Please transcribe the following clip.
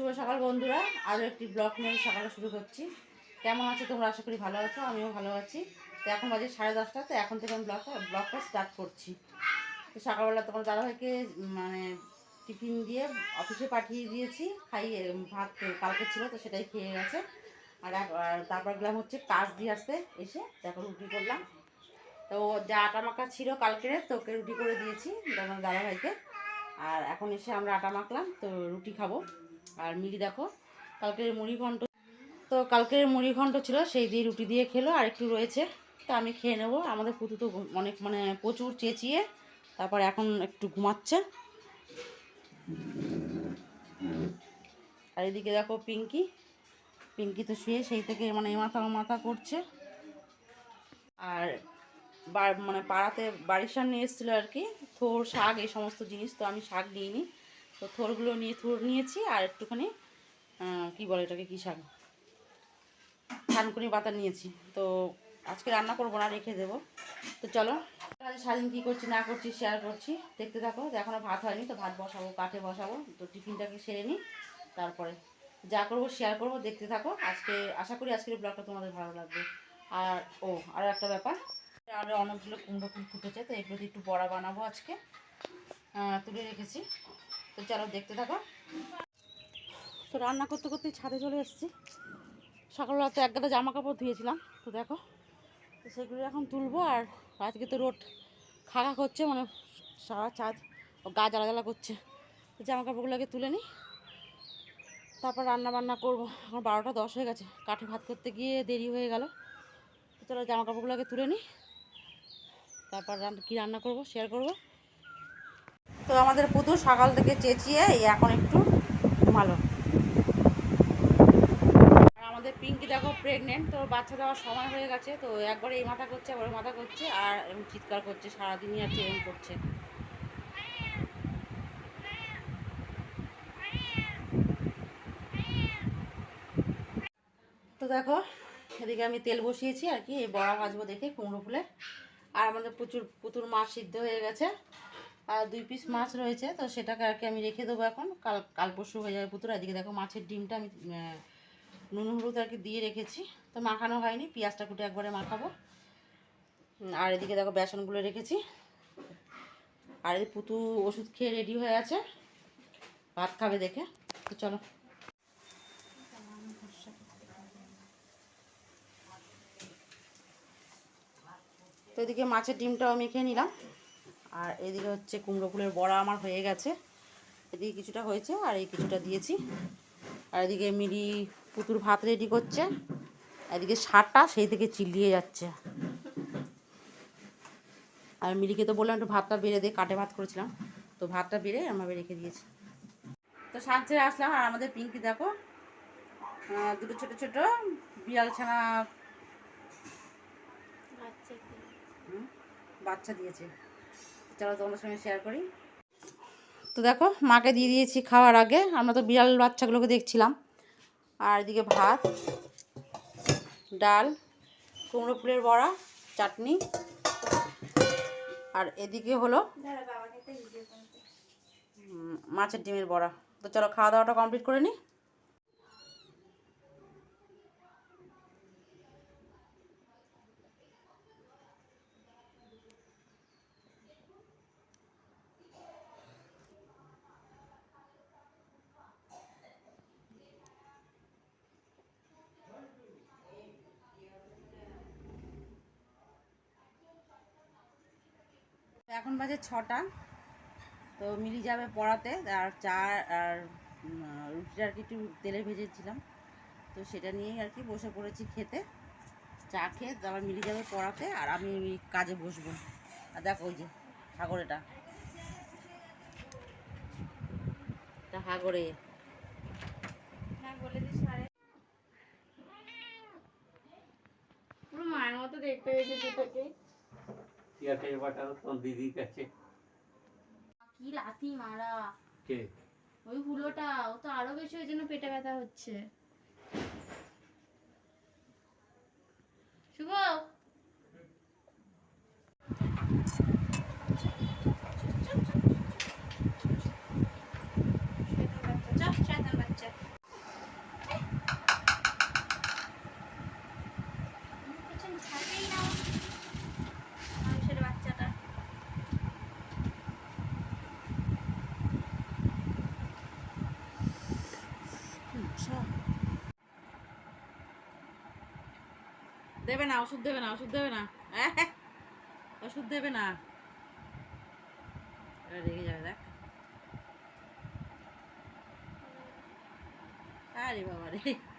শুভ সকাল বন্ধুরা আরও একটি ব্লগ নিয়ে সকালে শুরু করছি। কেমন আছো তোমরা? আশা করি ভালো আছো, আমিও ভালো আছি। তো এখন বাজে সাড়ে দশটা, তো এখন থেকে আমি ব্লগটা ব্লগটা স্টার্ট করছি। তো সকালবেলা তোমার দাদাভাইকে মানে টিফিন দিয়ে অফিসে পাঠিয়ে দিয়েছি, খাইয়ে ভাত কালকে ছিল, তো সেটাই খেয়ে গেছে। আর তারপর গেলাম হচ্ছে কাজ দিয়ে আসতে এসে দেখো রুটি করলাম। তো যা আটা মাখা ছিল কালকের, তো ওকে রুটি করে দিয়েছি তোমার দাদাভাইকে। আর এখন এসে আমরা আটা মাখলাম, তো রুটি খাব। আর মিলি দেখো, কালকের মুড়ি ঘন্ট তো কালকের মুড়ি ঘন্ট ছিল, সেই দিয়ে রুটি দিয়ে খেলো, আর একটু রয়েছে, তো আমি খেয়ে নেব। আমাদের পুতু তো অনেক মানে প্রচুর চেঁচিয়ে, তারপর এখন একটু ঘুমাচ্ছে। আর এদিকে দেখো পিঙ্কি পিঙ্কি তো শুয়ে সেই থেকে মানে মাথা মাথা করছে। আর মানে পাড়াতে বাড়ির সামনে এসেছিল আর কি, থোর, শাক, এই সমস্ত জিনিস তো আমি শাক নিইনি তো থোরগুলো নিয়ে, থোর নিয়েছি আর একটুখানি কি বলে এটাকে, কী শাক? থানকুনি পাতা নিয়েছি। তো আজকে রান্না করব না, রেখে দেবো। তো চলো সারাদিন কী করছি, না করছি শেয়ার করছি। দেখতে থাকো তো এখনও ভাত হয়নি, তো ভাত বসাবো, কাঠে বসাবো। তো টিফিনটাকে সেরে নিই, তারপরে যা করব শেয়ার করব, দেখতে থাকো। আজকে, আশা করি আজকের ব্লগটা তোমাদের ভালো লাগবে। আর, ও, আর একটা ব্যাপার আরও অনেকগুলো কুমড়ো ফুল ফুটেছে, তো এগুলো একটু বড়া বানাবো আজকে। তুলে রেখেছি। তো চলো দেখতে থাকো। তো রান্না করতে করতে ছাদে চলে এসেছি। সকালবেলা তো এক জামা কাপড় ধুয়েছিলাম, তো দেখো, তো সেগুলো এখন তুলবো আর আজকে তো রোড খাকা করছে মানে সারা চাঁদ গা জ্বালা জ্বালা করছে। তো জামা কাপড়গুলোকে তুলে নিই, তারপর রান্না বান্না করব। এখন বারোটা দশ হয়ে গেছে, কাঠে ভাত করতে গিয়ে দেরি হয়ে গেল। তো চলো জামা কাপড়গুলোকে তুলে নিই, তারপর রান্না কী রান্না করব শেয়ার করব। তো আমাদের পুতুল সকাল থেকে চেঁচিয়ে এখন একটু ঘুমালো। আর আমাদের পিঙ্কি দেখো প্রেগনেন্ট তো বাচ্চা দেওয়ার সময় হয়ে গেছে, তো একবার এই মাথা করছে একবার মাথা করছে, আর এরকম চিৎকার করছে, সারাদিনই আর এরকম করছে। তো দেখো, এদিকে আমি তেল বসিয়েছি আর কি, এই বড়া ভাজবো দেখে কুমড়ো ফুলের আর আমাদের প্রচুর পুতুর মাছ সিদ্ধ হয়ে গেছে। আর দুই পিস মাছ রয়েছে, তো সেটাকে আর কি আমি রেখে দেবো এখন। কাল কাল পরশু হয়ে যাবে পুতুর, এদিকে দেখো মাছের ডিমটা আমি নুন, হলুদ আর কি দিয়ে রেখেছি। তো মাখানো হয়নি, পেঁয়াজটা কুটে একবারে মাখাবো। আর এদিকে দেখো বেসনগুলো রেখেছি। আর এই পুতু ওষুধ খেয়ে রেডি হয়ে আছে। ভাত খাবে দেখে, তো চলো। তো এদিকে মাছের ডিমটাও মেখে নিলাম। আর এদিকে হচ্ছে কুমড়ো ফুলের বড়া আমার হয়ে গেছে। এদিকে কিছুটা হয়েছে আর এই কিছুটা দিয়েছি। আর এদিকে মিলি পুতুর ভাত রেডি করছে। এদিকে সারটা সেই থেকে চিল্লিয়ে যাচ্ছে। আর মিলিকে তো বললাম একটু ভাতটা বেড়ে দিয়ে কাটে ভাত করেছিলাম। তো ভাতটা বেড়ে আমাকে রেখে দিয়েছি। তো সাঁজ ছেড়ে আসলাম আর আমাদের পিঙ্কি দেখো দুটো ছোট ছোট বিড়াল ছানা বাচ্চা দিয়েছে। চলো তোমাদের সঙ্গে শেয়ার করি। তো দেখো, মাকে দিয়ে দিয়েছি খাওয়ার আগে। আমরা তো বিড়াল বাচ্চাগুলোকে দেখছিলাম। আর এদিকে ভাত, ডাল, কুমড়ো ফুলের বড়া, চাটনি। আর এদিকে হলো মাছের ডিমের বড়া। তো চলো খাওয়া দাওয়াটা কমপ্লিট করে নিই এখন বাজে ছটা। তো মিলি যাবে পড়াতে, আর চা আর রুটিটা আর কি একটু তেলে ভেজেছিলাম। তো সেটা নিয়েই আর কি বসে পড়েছি খেতে। চা খেয়ে তারপর মিলি যাবে পড়াতে, আর আমি কাজে বসবো। আর দেখো ওই যে হাগরেটা। এটা হাগরে। পুরো মায়ের মতো দেখতে হয়েছে দুটোকে দিদির কাছে কি লাথি মারা। কে ওই হুলোটা ও তো আরও বেশি ওই জন্য পেটে ব্যথা হচ্ছে। শুভ শয়তান বাচ্চা, শয়তান বাচ্চা দেবে না, ওষুধ দেবে না, ওষুধ দেবে না! ওষুধ দেবে না। রেগে যাবে, দেখ। আরে বাবা রে